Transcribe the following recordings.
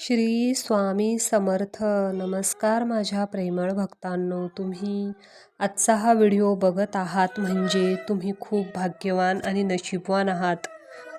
श्री स्वामी समर्थ. नमस्कार माझ्या प्रेमळ भक्तांनो. तुम्ही आजचा हा व्हिडिओ बघत आहात म्हणजे तुम्ही खूप भाग्यवान आणि नशीबवान आहात.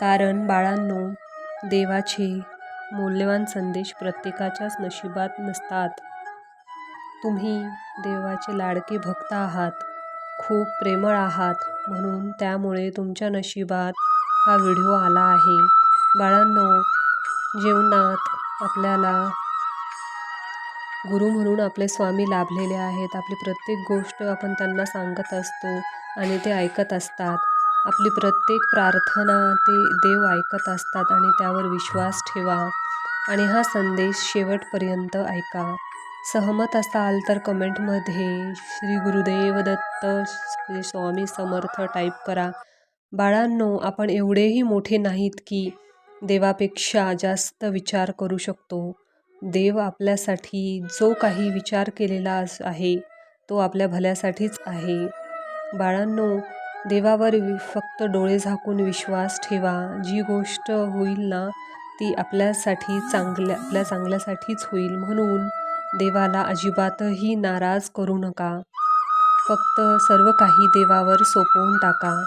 कारण बाळांनो देवाचे मौल्यवान संदेश प्रत्येकाच्याच नशिबात नसतात. तुम्ही देवाचे लाडके भक्त आहात. खूप प्रेमळ आहात. म्हणून त्यामुळे तुमच्या नशिबात हा व्हिडिओ आला आहे. बाळांनो जीवनात आपल्याला. गुरु म्हणून आपले स्वामी लाभलेले आहेत. आपली प्रत्येक गोष्ट आपण त्यांना सांगत असतो आणि ते ऐकत असतात. आपली प्रत्येक प्रार्थना ते देव ऐकत असतात आणि त्यावर विश्वास ठेवा. आणि हा संदेश शेवटपर्यंत ऐका. सहमत असाल तर कमेंटमध्ये श्री गुरुदेव दत्त श्री स्वामी समर्थ टाईप करा. बाळांनो आपण एवढेही मोठे नाहीत की देवापेक्षा जास्त विचार करू शकतो. देव आपल्यासाठी जो काही विचार केलेला आहे तो आपल्या भल्यासाठीच आहे. बाळांनो देवावर फक्त डोळे झाकून विश्वास ठेवा. जी गोष्ट होईल ना ती आपल्यासाठी चांगल्या आपल्या चांगल्यासाठीच होईल. म्हणून देवाला अजिबातही नाराज करू नका. फक्त सर्व काही देवावर सोपवून टाका.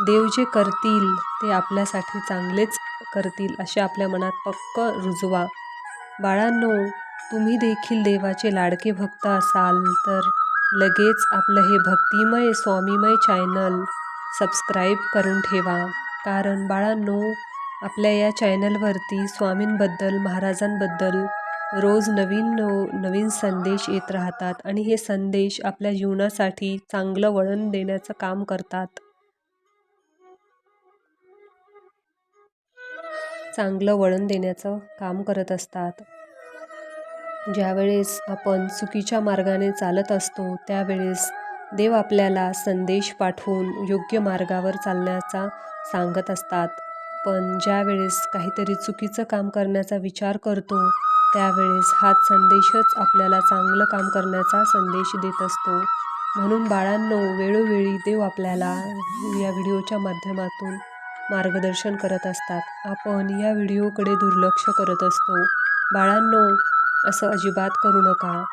देव जे करतील ते आपल्यासाठी चांगलेच करतील असे आपल्या मनात पक्क रुजवा. बाळांनो तुम्ही देखील देवाचे लाडके भक्त असाल तर लगेच आपलं हे भक्तिमय स्वामीमय चॅनल सबस्क्राईब करून ठेवा. कारण बाळांनो आपल्या या चॅनलवरती स्वामींबद्दल महाराजांबद्दल रोज नवीन नवीन संदेश येत राहतात. आणि हे संदेश आपल्या जीवनासाठी चांगलं वळण देण्याचं काम करतात. चांगलं वळण देण्याचं काम करत असतात. ज्यावेळेस आपण चुकीच्या मार्गाने चालत असतो त्यावेळेस देव आपल्याला संदेश पाठवून योग्य मार्गावर चालण्याचा सांगत असतात. पण ज्यावेळेस काहीतरी चुकीचं काम करण्याचा विचार करतो त्यावेळेस हाच संदेशच आपल्याला चांगलं काम करण्याचा संदेश देत असतो. म्हणून बाळांनो वेळोवेळी देव आपल्याला या व्हिडिओच्या माध्यमातून मार्गदर्शन करत असतात. आपण या व्हिडिओकडे दुर्लक्ष करत असतो. बाळांनो असं अजिबात करू नका.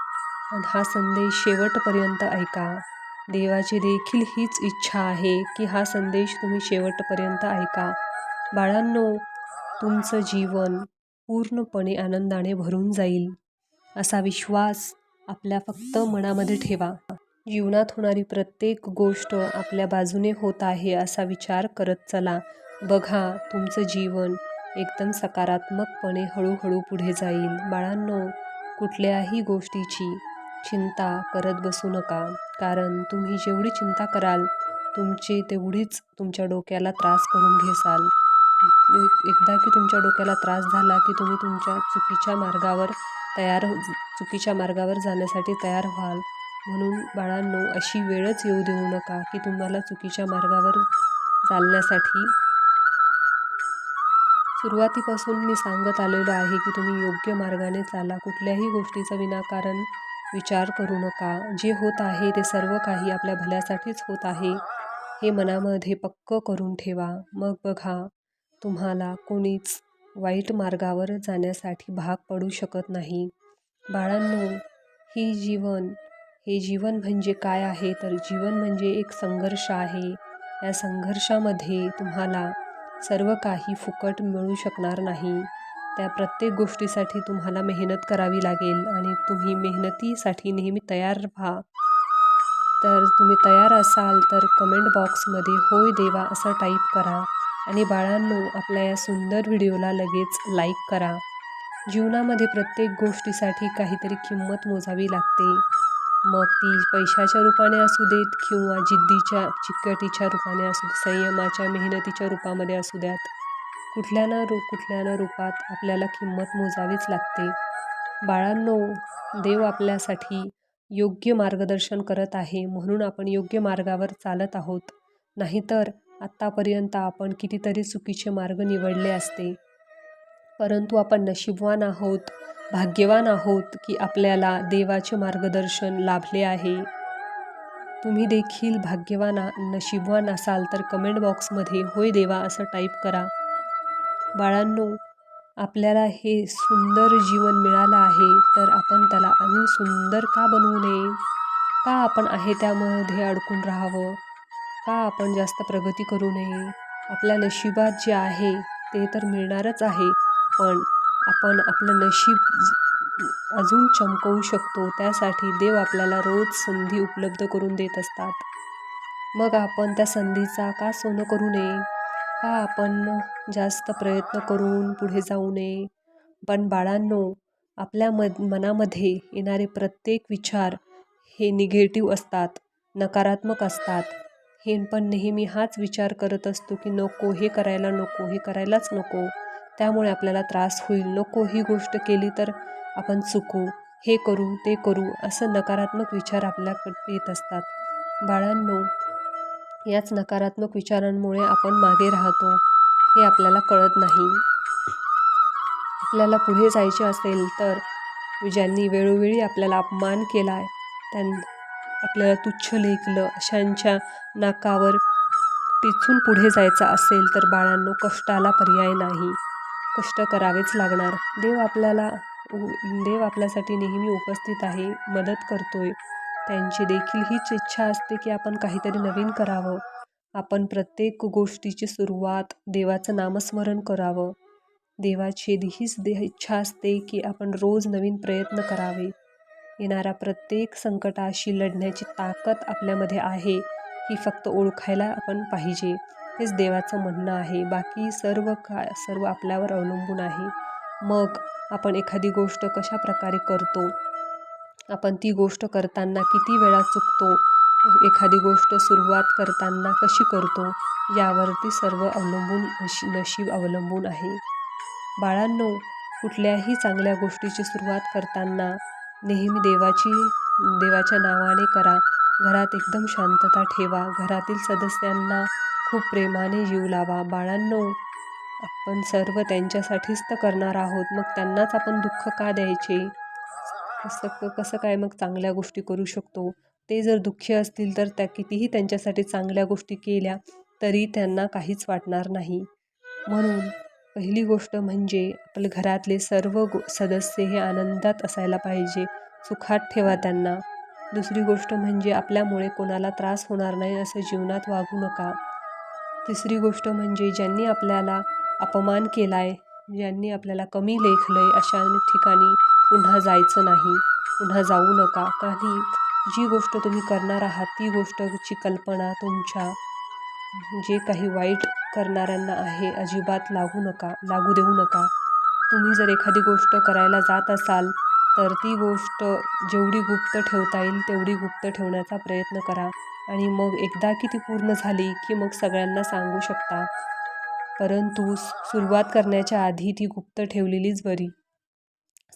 हा संदेश शेवटपर्यंत ऐका. देवाची देखील हीच इच्छा आहे की हा संदेश तुम्ही शेवटपर्यंत ऐका. बाळांनो तुमचं जीवन पूर्णपणे आनंदाने भरून जाईल. असा विश्वास आपल्या फक्त मनामध्ये ठेवा. जीवनात होणारी प्रत्येक गोष्ट आपल्या बाजूने होत आहे असा विचार करत चला. बघा तुमचं जीवन एकदम सकारात्मकपणे हळूहळू पुढे जाईल. बाळांनो कुठल्याही गोष्टीची चिंता करत बसू नका. कारण तुम्ही जेवढी चिंता कराल तुमची तेवढीच तुमच्या डोक्याला त्रास करून घेसाल. एकदा की तुमच्या डोक्याला त्रास झाला की तुम्ही तुमच्या चुकीच्या मार्गावर तयार हो, चुकीच्या मार्गावर जाण्यासाठी तयार व्हाल. म्हणून बाळांनो अशी वेळच येऊ देऊ नका की तुम्हाला चुकीच्या मार्गावर चालण्यासाठी सुरुवातीपासून मी सांगत आलेलो आहे की तुम्ही योग्य मार्गाने चाला कुठल्याही गोष्टीचा विनाकारण विचार करू नका. जे होत आहे ते सर्व काही आपल्या भल्यासाठीच होत आहे. हे मनामध्ये पक्क करून ठेवा. मग बघा तुम्हाला कोणीच वाईट मार्गावर जाण्यासाठी भाग पडू शकत नाही. बाळांनो ही जीवन हे जीवन म्हणजे काय आहे? तर जीवन म्हणजे एक संघर्ष आहे. या संघर्षामध्ये तुम्हाला सर्व काही फुकट मिळू शकणार नाही. त्या प्रत्येक गोष्टीसाठी तुम्हाला मेहनत करावी लागेल आणि तुम्ही मेहनतीसाठी नेहमी तयार व्हा. तर तुम्ही तयार असाल तर कमेंट बॉक्समध्ये होय देवा असं टाईप करा. आणि बाळांनो आपल्या या सुंदर व्हिडिओला लगेच लाईक करा. जीवनामध्ये प्रत्येक गोष्टीसाठी काहीतरी किंमत मोजावी लागते. मग ती पैशाच्या रूपाने असू देत किंवा जिद्दीच्या चिकटीच्या रूपाने असू देत संयमाच्या मेहनतीच्या रूपामध्ये असू द्यात. कुठल्या ना रू कुठल्या ना रूपात आपल्याला किंमत मोजावीच लागते. बाळांनो देव आपल्यासाठी योग्य मार्गदर्शन करत आहे म्हणून आपण योग्य मार्गावर चालत आहोत. नाहीतर आत्तापर्यंत आपण कितीतरी चुकीचे मार्ग निवडले असते. परंतु आपण नशीबवान आहोत. भाग्यवान आहोत की आपल्याला देवाचे मार्गदर्शन लाभले आहे. तुम्ही देखील भाग्यवान नशीबवान असाल तर कमेंट बॉक्समध्ये होय देवा असं टाईप करा. बाळांनो आपल्याला हे सुंदर जीवन मिळालं आहे तर आपण त्याला अजून सुंदर का बनवू नये? का आपण आहे त्यामध्ये अडकून राहावं? का आपण जास्त प्रगती करू नये? आपल्या नशिबात जे आहे ते तर मिळणारच आहे पण आपण आपलं नशीब अजून चमकवू शकतो त्यासाठी देव आपल्याला रोज संधी उपलब्ध करून देत असतात. मग आपण त्या संधीचा का सोनं करू नये? का आपण जास्त प्रयत्न करून पुढे जाऊ नये? पण बाळांनो आपल्या मद मनामध्ये येणारे प्रत्येक विचार हे निगेटिव्ह असतात नकारात्मक असतात. हे पण नेहमी हाच विचार करत असतो की नको हे करायला नको हे करायलाच नको. त्यामुळे आपल्याला त्रास होईल. नको ही गोष्ट केली तर आपण चुकू. हे करू ते करू असं नकारात्मक विचार आपल्याकडे येत असतात. बाळांनो याच नकारात्मक विचारांमुळे आपण मागे राहतो. हे आपल्याला कळत नाही. आपल्याला पुढे जायचे असेल तर ज्यांनी वेळोवेळी आपल्याला अपमान केला आहे त्यां आपल्याला तुच्छ लेखलं अशांच्या नाकावर टिचून पुढे जायचं असेल तर बाळांनो कष्टाला पर्याय नाही. कष्ट करावेच लागणार. देव आपल्याला देव आपल्यासाठी नेहमी उपस्थित आहे मदत करतोय. त्यांची देखील हीच इच्छा असते की आपण काहीतरी नवीन करावं. आपण प्रत्येक गोष्टीची सुरुवात देवाचं नामस्मरण करावं. देवाची हीच दे इच्छा असते की आपण रोज नवीन प्रयत्न करावे. येणाऱ्या प्रत्येक संकटाशी लढण्याची ताकद आपल्यामध्ये आहे ही फक्त ओळखायला आपण पाहिजे. हेच देवाचं म्हणणं आहे. बाकी सर्व का सर्व आपल्यावर अवलंबून आहे. मग आपण एखादी गोष्ट कशा प्रकारे करतो? आपण ती गोष्ट करताना किती वेळा चुकतो? एखादी गोष्ट सुरुवात करताना कशी करतो? यावरती सर्व अवलंबून नशी नशीब अवलंबून आहे. बाळांनो कुठल्याही चांगल्या गोष्टीची सुरुवात करताना नेहमी देवाची देवाच्या नावाने करा. घरात एकदम शांतता ठेवा. घरातील सदस्यांना खूप प्रेमाने जीव लावा. बाळांनो आपण सर्व त्यांच्यासाठीच तर करणार आहोत. मग त्यांनाच आपण दुःख का द्यायचे? कसं कसं काय मग चांगल्या गोष्टी करू शकतो? ते जर दुःखी असतील तर त्या कितीही त्यांच्यासाठी चांगल्या गोष्टी केल्या तरी त्यांना काहीच वाटणार नाही. म्हणून पहिली गोष्ट म्हणजे आपलं घरातले सर्व गो सदस्य हे आनंदात असायला पाहिजे. सुखात ठेवा त्यांना. दुसरी गोष्ट म्हणजे आपल्यामुळे कोणाला त्रास होणार नाही असं जीवनात वागू नका. तिसरी गोष्ट म्हणजे ज्यांनी आपल्याला अपमान केला आहे ज्यांनी आपल्याला कमी लेखलं आहे अशा ठिकाणी पुन्हा जायचं नाही पुन्हा जाऊ नका. काही जी गोष्ट तुम्ही करणार आहात ती गोष्टची कल्पना तुमच्या जे काही वाईट करणाऱ्यांना आहे अजिबात लागू नका लागू देऊ नका. तुम्ही जर एखादी गोष्ट करायला जात असाल तर ती गोष्ट जेवढी गुप्त ठेवता येईल तेवढी गुप्त ठेवण्याचा प्रयत्न करा. आणि मग एकदा की ती पूर्ण झाली की मग सगळ्यांना सांगू शकता. परंतु सुरुवात करण्याच्या आधी ती गुप्त ठेवलेलीच बरी.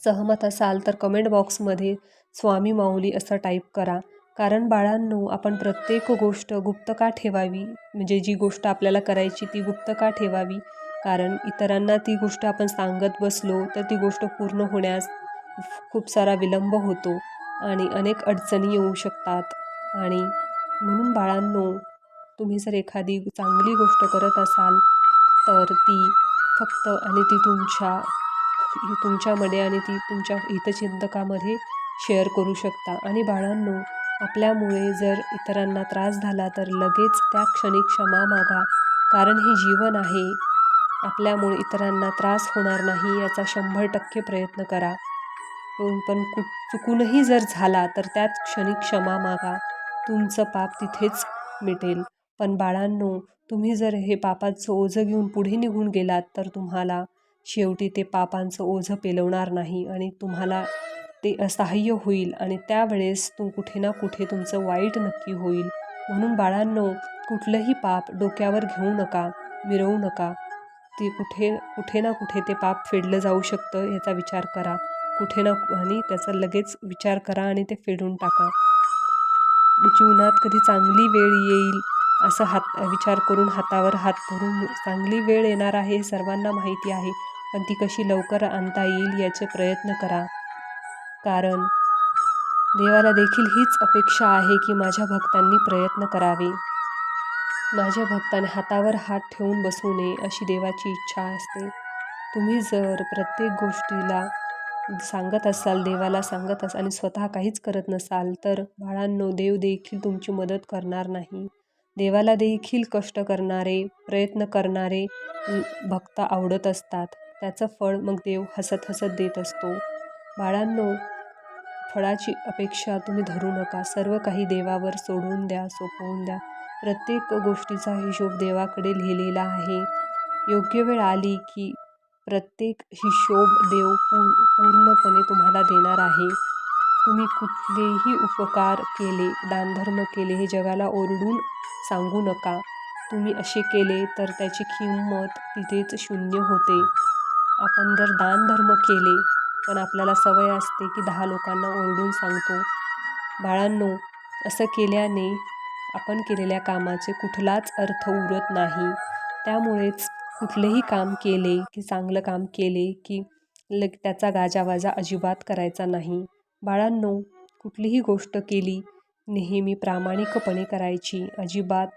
सहमत असाल तर कमेंट बॉक्समध्ये स्वामी माऊली असं टाईप करा. कारण बाळांनो आपण प्रत्येक गोष्ट गुप्त का ठेवावी? म्हणजे जी गोष्ट आपल्याला करायची ती गुप्त का ठेवावी? कारण इतरांना ती गोष्ट आपण सांगत बसलो तर ती गोष्ट पूर्ण होण्यास खूप सारा विलंब होतो आणि अनेक अडचणी येऊ शकतात. आणि म्हणून बाळांनो तुम्ही जर एखादी चांगली गोष्ट करत असाल तर ती फक्त आणि ती तुमच्या तुमच्यामध्ये आणि ती तुमच्या हितचिंतकामध्ये शेअर करू शकता. आणि बाळांनो आपल्यामुळे जर इतरांना त्रास झाला तर लगेच त्या क्षणी क्षमा मागा. कारण हे जीवन आहे. आपल्यामुळे इतरांना त्रास होणार नाही याचा शंभर टक्के प्रयत्न करा. पण पण कु चुकूनही जर झाला तर त्याच क्षणी क्षमा मागा. तुमचं पाप तिथेच मिटेल. पण बाळांनो तुम्ही जर हे पापाचं ओझं घेऊन पुढे निघून गेलात तर तुम्हाला शेवटी ते पापांचं ओझं पेलवणार नाही आणि तुम्हाला ते असहाय्य होईल आणि त्यावेळेस तू कुठे ना कुठे तुमचं वाईट नक्की होईल. म्हणून बाळांनो कुठलंही पाप डोक्यावर घेऊ नका मिरवू नका. ते कुठे कुठे ना कुठे ते पाप फेडलं जाऊ शकतं याचा विचार करा. कुठे ना आणि त्याचा लगेच विचार करा आणि ते फेडून टाका. जीवनात कधी चांगली वेळ येईल असं हात विचार करून हातावर हात धरून चांगली वेळ येणार आहे हे सर्वांना माहिती आहे. पण ती कशी लवकर आणता येईल याचे प्रयत्न करा. कारण देवाला देखील हीच अपेक्षा आहे की माझ्या भक्तांनी प्रयत्न करावे. माझ्या भक्ताने हातावर हात ठेवून बसू नये अशी देवाची इच्छा असते. तुम्ही जर प्रत्येक गोष्टीला सांगत असाल देवाला सांगत असाल आणि स्वतः काहीच करत नसाल तर बाळांनो देव देखील तुमची मदत करणार नाही. देवाला देखील कष्ट करणारे प्रयत्न करणारे भक्त आवडत असतात. त्याचं फळ मग देव हसत हसत देत असतो. बाळांनो फळाची अपेक्षा तुम्ही धरू नका. सर्व काही देवावर सोडून द्या सोपवून द्या. प्रत्येक गोष्टीचा हिशोब देवाकडे लिहिलेला आहे. योग्य वेळ आली की प्रत्येक हिशोब देव पू पूर्णपणे तुम्हाला देणार आहे. तुम्ही कुठलेही उपकार केले दानधर्म केले हे जगाला ओरडून सांगू नका. तुम्ही असे केले तर त्याची किंमत तिथेच शून्य होते. आपण जर दानधर्म केले पण आपल्याला सवय असते की दहा लोकांना ओरडून सांगतो. बाळांनो असं केल्याने आपण केलेल्या कामाचे कुठलाच अर्थ उरत नाही. त्यामुळेच कुठलेही काम केले की चांगलं काम केले की लग त्याचा गाजावाजा अजिबात करायचा नाही. बाळांनो कुठलीही गोष्ट केली नेहमी प्रामाणिकपणे करायची अजिबात.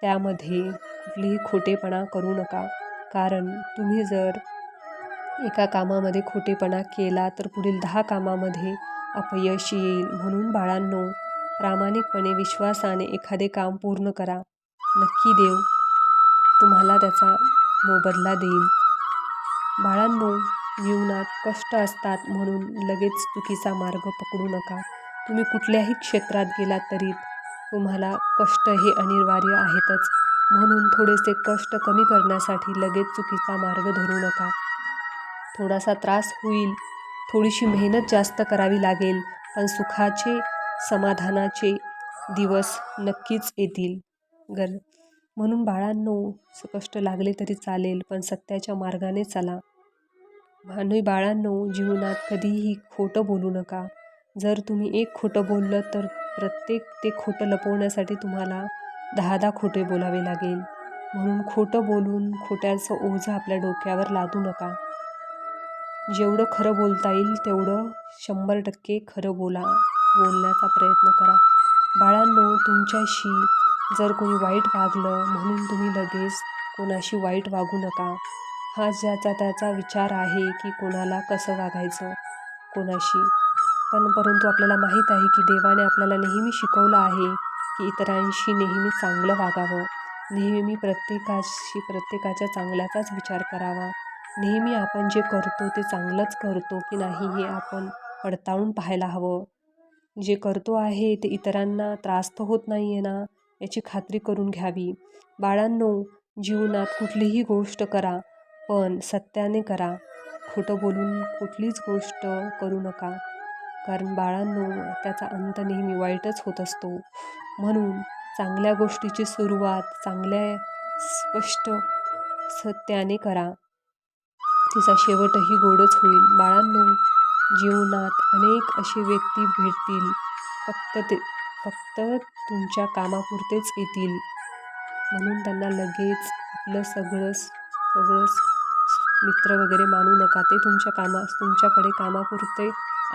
त्यामध्ये कुठलीही खोटेपणा करू नका. कारण तुम्ही जर एका कामामध्ये खोटेपणा केला तर पुढील दहा कामामध्ये अपयश येईल. म्हणून बाळांनो प्रामाणिकपणे विश्वासाने एखादे काम पूर्ण करा. नक्की देव तुम्हाला त्याचा मोबदला देईल बाळांनो जीवनात कष्ट असतात म्हणून लगेच चुकीचा मार्ग पकडू नका. तुम्ही कुठल्याही क्षेत्रात गेलात तरी तुम्हाला कष्ट हे अनिवार्य आहेतच. म्हणून थोडेसे कष्ट कमी करण्यासाठी लगेच चुकीचा मार्ग धरू नका. थोडासा त्रास होईल. थोडीशी मेहनत जास्त करावी लागेल पण सुखाचे समाधानाचे दिवस नक्कीच येतील. गर म्हणून बाळांनो कष्ट लागले तरी चालेल पण सत्याच्या मार्गाने चला. मानवी बाळांनो जीवनात कधीही खोटं बोलू नका. जर तुम्ही एक खोटं बोललं तर प्रत्येक ते खोटं लपवण्यासाठी तुम्हाला दहा दहा खोटे बोलावे लागेल. म्हणून खोटं बोलून खोट्याचं ओझं आपल्या डोक्यावर लादू नका. जेवढं खरं बोलता येईल तेवढं शंभर टक्के खरं बोला बोलण्याचा प्रयत्न करा. बाळांनो तुमच्याशी जर कोणी वाईट वागलं म्हणून तुम्ही लगेच कोणाशी वाईट वागू नका. हा ज्याचा त्याचा विचार आहे की कोणाला कसं वागायचं कोणाशी. पण परंतु आपल्याला माहीत आहे की देवाने आपल्याला नेहमी शिकवलं आहे की इतरांशी नेहमी चांगलं वागावं. नेहमी प्रत्येकाशी प्रत्येकाच्या चांगल्याचाच विचार करावा. नेहमी आपण जे करतो ते चांगलंच करतो की नाही हे आपण पडताळून पाहायला हवं. जे करतो आहे ते इतरांना त्रास तर होत नाही आहे ना. याची खात्री करून घ्यावी. बाळांनो जीवनात कुठलीही गोष्ट करा पण सत्याने करा. खोटं बोलून कुठलीच गोष्ट करू नका. कारण बाळांनो त्याचा अंत नेहमी वाईटच होत असतो. म्हणून चांगल्या गोष्टीची सुरुवात चांगल्या स्पष्ट सत्याने करा. तिचा शेवटही गोडच होईल. बाळांनो जीवनात अनेक असे व्यक्ती भेटतील. फक्त ते फक्त तुमच्या कामापुरतेच येतील. म्हणून त्यांना लगेच आपलं सगळं सगळंच मित्र वगैरे मानू नका. ते तुमच्या कामा तुमच्याकडे कामापुरते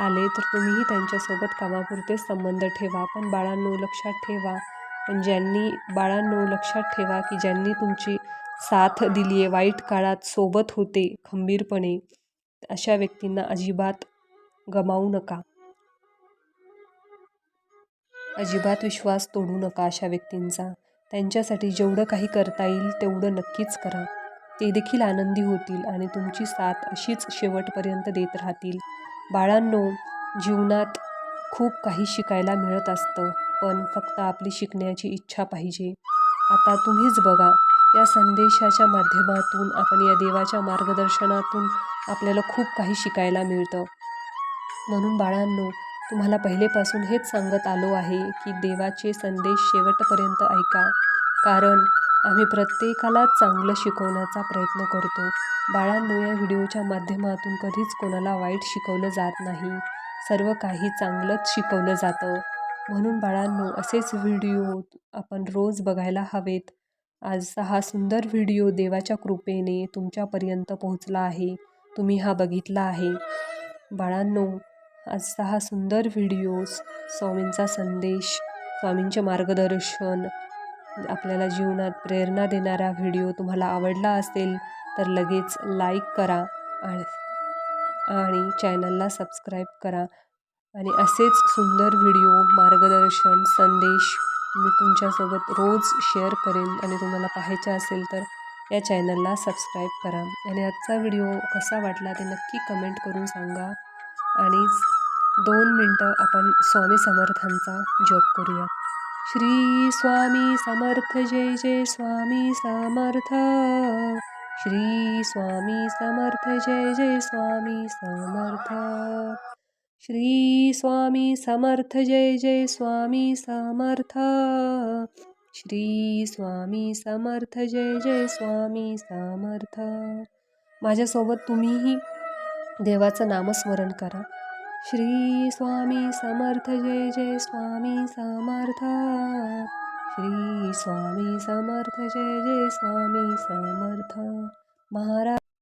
आले तर तुम्हीही त्यांच्यासोबत कामापुरतेच संबंध ठेवा. पण बाळांनो लक्षात ठेवा. पण ज्यांनी बाळांनो लक्षात ठेवा की ज्यांनी तुमची साथ दिली आहे वाईट काळात सोबत होते खंबीरपणे अशा व्यक्तींना अजिबात गमावू नका. अजिबात विश्वास तोडू नका अशा व्यक्तींचा. त्यांच्यासाठी जेवढं काही करता येईल तेवढं नक्कीच करा. ते देखील आनंदी होतील आणि तुमची साथ अशीच शेवटपर्यंत देत राहतील. बाळांनो जीवनात खूप काही शिकायला मिळत असतं पण फक्त आपली शिकण्याची इच्छा पाहिजे. आता तुम्हीच बघा या संदेशाच्या माध्यमातून आपण या देवाच्या मार्गदर्शनातून आपल्याला खूप काही शिकायला मिळतं. म्हणून बाळांनो तुम्हाला पहिलेपासून हेच सांगत आलो आहे की देवाचे संदेश शेवटपर्यंत ऐका. कारण आम्ही प्रत्येकाला चांगलं शिकवण्याचा प्रयत्न करतो. बाळांनो या व्हिडिओच्या माध्यमातून कधीच कोणाला वाईट शिकवलं जात नाही. सर्व काही चांगलंच शिकवलं जातं. म्हणून बाळांनो असेच व्हिडिओ आपण रोज बघायला हवेत. आजचा हा सुंदर व्हिडिओ देवाच्या कृपेने तुमच्यापर्यंत पोहोचला आहे. तुम्ही हा बघितला आहे. बाळांनो आजचा हा सुंदर व्हिडिओ स्वामींचा संदेश स्वामींचे मार्गदर्शन आपल्याला जीवनात प्रेरणा देणारा व्हिडिओ तुम्हाला आवडला असेल तर लगेच लाईक करा आणि आणि चॅनलला सबस्क्राईब करा. आणि असेच सुंदर व्हिडिओ मार्गदर्शन संदेश मी तुमच्यासोबत रोज शेअर करेन आणि तुम्हाला पाहायचे असेल तर या चॅनलला सबस्क्राईब करा. आणि आजचा व्हिडिओ कसा वाटला ते नक्की कमेंट करून सांगा. आणि दोन मिनटं आपण स्वामी समर्थांचा जप करूया. श्री स्वामी समर्थ जय जय स्वामी समर्थ. श्री स्वामी समर्थ जय जय स्वामी समर्थ. श्री स्वामी समर्थ जय जय स्वामी समर्थ. श्री स्वामी समर्थ जय जय स्वामी समर्थ. माझ्यासोबत तुम्हीही देवाचं नामस्मरण करा. श्री स्वामी समर्थ जय जय स्वामी समर्थ. श्री स्वामी समर्थ जय जय स्वामी समर्थ. महाराज